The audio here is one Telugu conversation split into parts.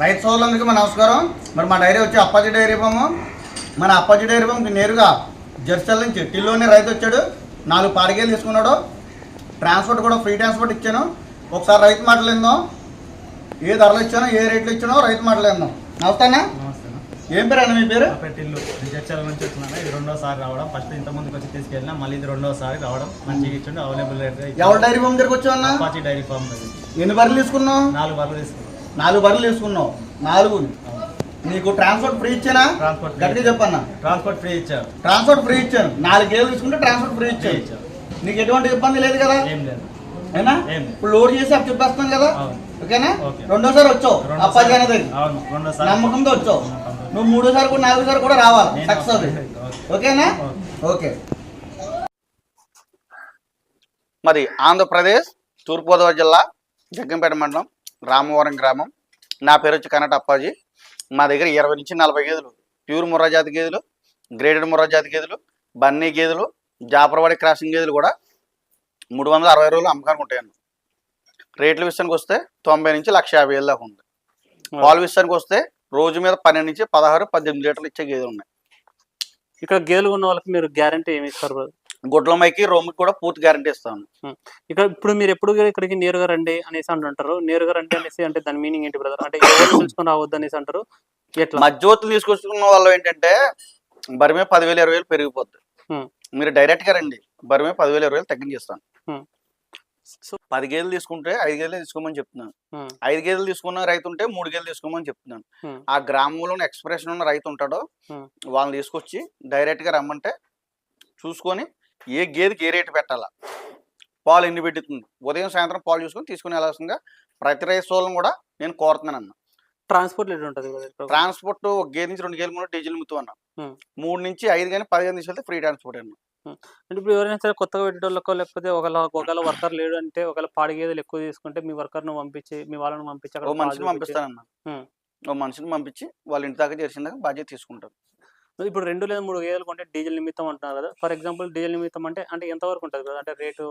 రైతు సోదరులందరికీ మన నమస్కారం. మరి మా డైరీ వచ్చి అప్పాజీ డైరీ ఫాము. మన అప్పాజీ డైరీ ఫామ్కి నేరుగా జర్సల్ నుంచి టిల్లోనే రైతు వచ్చాడు. నాలుగు పాడిగేలు తీసుకున్నాడు. ట్రాన్స్పోర్ట్ కూడా ఫ్రీ ట్రాన్స్పోర్ట్ ఇచ్చాను. ఒకసారి రైతు మాటలేందాం ఏ ధరలు ఇచ్చానో ఏ రేట్లు ఇచ్చానో రైతు మాటలేందాం నమస్తేనా నమస్తే ఏం పేరు అన్న మీ పేరు? టిల్లు. రిజర్చల్ నుంచి వచ్చినాను ఇది రెండోసారి రావడం. ఫస్ట్ ఇంత ముందుకు వచ్చి తీసుకెళ్ళినా మళ్ళీ ఇది రెండోసారి రావడం మంచిగా ఇచ్చిండు. అవైలబుల్ రేట్ ఎవరి డైరీ ఫామ్ దగ్గరికి వచ్చావు అన్న? అపాచీ డైరీ ఫామ్ ఎన్ని బర్రెలు తీసుకున్నావు? నాలుగు బర్రెలు తీసుకున్నాం నాలుగు బర్రెలు తీసుకున్నావు. నాలుగు. నీకు ట్రాన్స్పోర్ట్ ఫ్రీ ఇచ్చానా? ట్రాన్స్పోర్ట్ గట్టిగా చెప్పన్నా. ట్రాన్స్పోర్ట్ ఫ్రీ ఇచ్చారు ట్రాన్స్పోర్ట్ ఫ్రీ ఇచ్చాను. నాలుగు గేలు తీసుకుంటే ట్రాన్స్పోర్ట్ ఫ్రీ ఇచ్చాను. నీకు ఎటువంటి ఇబ్బంది లేదు కదా? ఏం లేదు. అయినా. ఇప్పుడు లోడ్ చేసి అప్పు చెప్పేస్తాం కదా. ఓకేనా? ఓకే. రెండోసారి వచ్చావు. అప్పాజీ అనే దగ్గర అవును రెండోసారి. నమ్మకంతో వచ్చావు. నువ్వు మూడోసారి కూడా నాలుగోసారి కూడా రావాలి. సక్సెస్. ఓకేనా? ఓకే. ఓకే. మరి ఆంధ్రప్రదేశ్ తూర్పుగోదావరి జిల్లా జగ్గంపేట మండలం రామవరం గ్రామం. నా పేరు వచ్చి కనట అప్పాజీ. మా దగ్గర ఇరవై నుంచి నలభై గేదెలు. ప్యూర్ ముర్రా జాతి గేదెలు గ్రేడెడ్ ముర్రా జాతి గేదెలు బన్నీ గేదెలు జాపరవాడి క్రాసింగ్ గేదెలు కూడా మూడు వందల అరవై రోజులు అమ్మకానికి ఉంటాయండి. రేట్ల విషయానికి వస్తే తొంభై నుంచి లక్ష యాభై వేలు దాకా ఉంది. పాల విషయానికి వస్తే రోజు మీద పన్నెండు నుంచి పదహారు పద్దెనిమిది లీటర్లు ఇచ్చే గేదెలు ఉన్నాయి. ఇక్కడ గేదెలు ఉన్న వాళ్ళకి మీరు గ్యారంటీ ఏమి ఇస్తారు? గుడ్లమైకి రోమికి కూడా పూర్తి గ్యారంటీ ఇస్తాను. ఇక్కడ ఇప్పుడు మీరు ఎప్పుడు కూడా ఇక్కడికి నేరుగా రండి అనేసి అంటుంటారు. నేరుగా రండి అనేసి అంటే దాని మీనింగ్ ఏంటి బ్రదర్? అంటే ఎవరు తెలుసుకొని రావద్దు అనేసి అంటారు. ఎట్లా? మధ్యవర్తులు తీసుకొచ్చుకున్న వాళ్ళు ఏంటంటే బరిమే పదివేలు ఇరవై వేలు పెరిగిపోద్ది. మీరు డైరెక్ట్గా రండి. బరిమే పదివేలు ఇరవై వేలు తగ్గించేస్తాను సో పది గేదెలు తీసుకుంటే ఐదు గేదెలు తీసుకోమని చెప్తున్నాను. ఐదు గేదెలు తీసుకున్న రైతు ఉంటే మూడు గేదెలు తీసుకోమని చెప్తున్నాను. ఆ గ్రామంలో ఎక్స్ప్రెషన్ ఉన్న రైతు ఉంటాడో. వాళ్ళని తీసుకొచ్చి డైరెక్ట్గా రమ్మంటే చూసుకొని ఏ గేదెకి ఏ రేటు పెట్టాలా? పాలు ఎన్ని పెట్టుతుంది? ఉదయం సాయంత్రం పాలు చూసుకొని తీసుకుని వెళ్ళాల్సిందిగా ప్రతి రైతు వాళ్ళని కూడా నేను కోరుతున్నాను అన్న ట్రాన్స్పోర్ట్ ఉంటుంది? ట్రాన్స్పోర్ట్ ఒక గేదె నుంచి రెండు గేదెలు కూడా డీజిల్ ముత్తు అన్న. మూడు నుంచి ఐదు కానీ పదిహేను తీసుకెళ్తే ఫ్రీ ట్రాన్స్పోర్ట్ అన్న. అంటే ఇప్పుడు ఎవరైనా సరే కొత్తగా పెట్టేటోళ్ళకో లేకపోతే ఒకవేళ ఒకవేళ వర్కర్ లేడు అంటే ఒకవేళ పాడి గేదెలు ఎక్కువ తీసుకుంటే మీ వర్కర్ను పంపించి మీ వాళ్ళని పంపించి ఓ పాలు మనిషిని పంపిస్తానన్న. ఓ మనిషిని పంపించి వాళ్ళ ఇంటి దాకా చేసిందాక బాధ్యత తీసుకుంటారు. ఇప్పుడు రెండు లేదా మూడు గేదెలు కొంటే డీజిల్ నిమిత్తం అంటున్నారు కదా. ఫర్ ఎగ్జాంపుల్ డీజిల్ నిమిత్తం అంటే అంటే ఎంత వరకు ఉంటుంది కదా? అంటే రేటు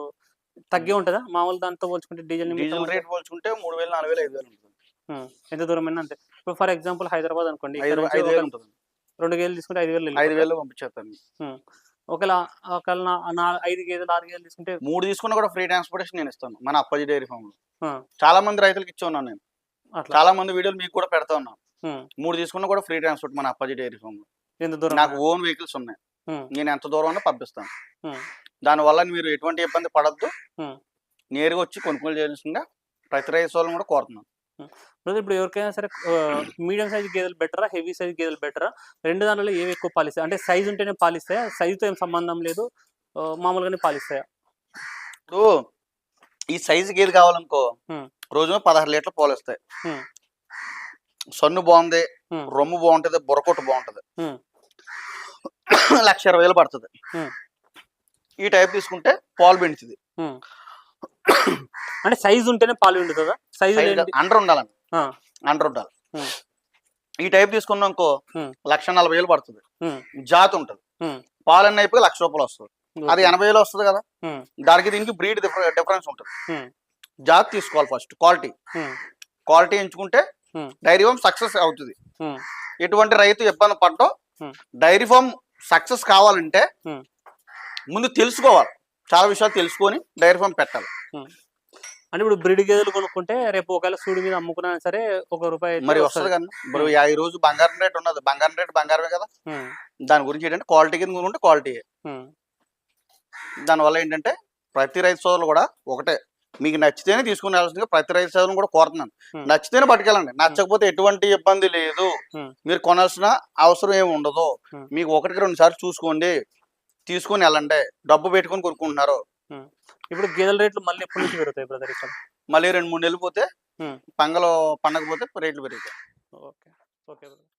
తగ్గే ఉంటుందా? మామూలు దాంతో పోల్చుకుంటే డీజిల్ నిమిత్తం డీజిల్ రేట్ పోల్చుకుంటే మూడు వేలు నాలుగు వేలు ఐదు వేలు ఉంటుంది. ఎంత దూరం అయినా అంతే. ఇప్పుడు ఫర్ ఎగ్జాంపుల్ హైదరాబాద్ అనుకోండి ఐదు వేలు ఉంటుంది. రెండు గేదెలు తీసుకుంటే ఐదు వేలు ఐదు. వేలు పంపించేస్తాను. ఒకవేళ ఒకవేళ ఐదు గేదెలు ఆరు గేదెలు తీసుకుంటే మూడు తీసుకున్నా కూడా ఫ్రీ ట్రాన్స్పోర్టేషన్ నేను ఇస్తాను మన అప్పాజీ డైరీ ఫామ్లో చాలా మంది రైతులకు ఇచ్చి ఉన్నాను నేను. చాలా మంది వీడియోలు మీకు కూడా పెడతా ఉన్నాను. మూడు తీసుకున్నా కూడా ఫ్రీ ట్రాన్స్పోర్ట్ మన అప్పాజీ డైరీ ఫామ్లో ఎంత దూరం నాకు ఓన్ వెహికల్స్ ఉన్నాయి. నేను ఎంత దూరం ఉన్నా పంపిస్తాను. ఉమ్, దానివల్ల మీరు ఎటువంటి ఇబ్బంది పడద్దు. నేరుగా వచ్చి కొనుగోలు చేయాల్సిందిగా ప్రతి రైతు వాళ్ళని కూడా కోరుతున్నాను. బ్రదర్ ఇప్పుడు ఎవరికైనా సరే మీడియం సైజ్ గేదెలు బెటరా హెవీ సైజ్ గేదెలు బెటరా? రెండు దానిలో ఏవి ఎక్కువ పాలిస్తాయి? అంటే సైజ్ ఉంటేనే పాలిస్తాయా? సైజుతో ఏం సంబంధం లేదు? మామూలుగానే పాలిస్తాయా? ఇప్పుడు ఈ సైజు గేదె కావాలనుకో. రోజు పదహారు లీటర్లు పాలు వస్తాయి. ఉమ్, సన్ను బాగుంది రొమ్ము బాగుంటది బుర్రకొట్టు బాగుంటది. లక్ష ఇరవై వేలు పడుతుంది. ఈ టైప్ తీసుకుంటే పాలు పెంచుతుంది ఉమ్. అంటే సైజ్ ఉంటేనే పాలు ఉంటుందా సైజ్ అండర్ ఉండాలండి. అండర్ ఉండాలి. ఈ టైప్ తీసుకున్నాం అనుకో. లక్ష నలభై వేలు పడుతుంది. జాతి ఉంటుంది. ఉమ్. పాలు అన్నీ అయిపోయి లక్ష రూపాయలు వస్తుంది. అది ఎనభై వేలు వస్తుంది కదా. దానికి దీనికి బ్రీడ్ డిఫరెన్స్ ఉంటుంది. జాతి తీసుకోవాలి ఫస్ట్. క్వాలిటీ. క్వాలిటీ ఎంచుకుంటే. డైరీ ఫామ్ సక్సెస్ అవుతుంది. ఎటువంటి రైతు ఇబ్బంది పడటం. డైరీ ఫామ్ సక్సెస్ కావాలంటే. ముందు తెలుసుకోవాలి. చాలా విషయాలు తెలుసుకొని డైరీ ఫామ్ పెట్టాలి. అంటే ఇప్పుడు బ్రిడ్ గేదెలు కొనుక్కుంటే రేపు ఒకవేళ సూడి మీద అమ్ముకున్నా సరే ఒక రూపాయి మరి వస్తది. కానీ ఇప్పుడు ఈ రోజు బంగారం రేట్ ఉన్నది. బంగారం రేట్ బంగారమే కదా. దాని గురించి ఏంటంటే క్వాలిటీ కింద కొనుక్కుంటే క్వాలిటీ దానివల్ల ఏంటంటే ప్రతి రైతు సోదరులు కూడా ఒకటే మీకు నచ్చితేనే తీసుకుని వెళ్ళాల్సిందిగా ప్రతి రైతు సోదరులు కూడా కోరుతున్నాను. నచ్చితేనే పట్టుకెళ్ళండి. నచ్చకపోతే ఎటువంటి ఇబ్బంది లేదు. మీరు కొనాల్సిన అవసరం ఏమి ఉండదు. మీకు ఒకటికి రెండు సార్లు చూసుకోండి. తీసుకొని వెళ్ళండి. డబ్బు పెట్టుకొని కొనుక్కుంటున్నారు. ఇప్పుడు గేదెల రేట్లు మళ్ళీ ఎప్పటి నుంచి పెరుగుతాయి బ్రదర్ ఇక్కడ మళ్ళీ రెండు మూడు నెలలు పోతే. పంగలో పండగ పోతే రేట్లు పెరుగుతాయి. ఓకే. Okay brother.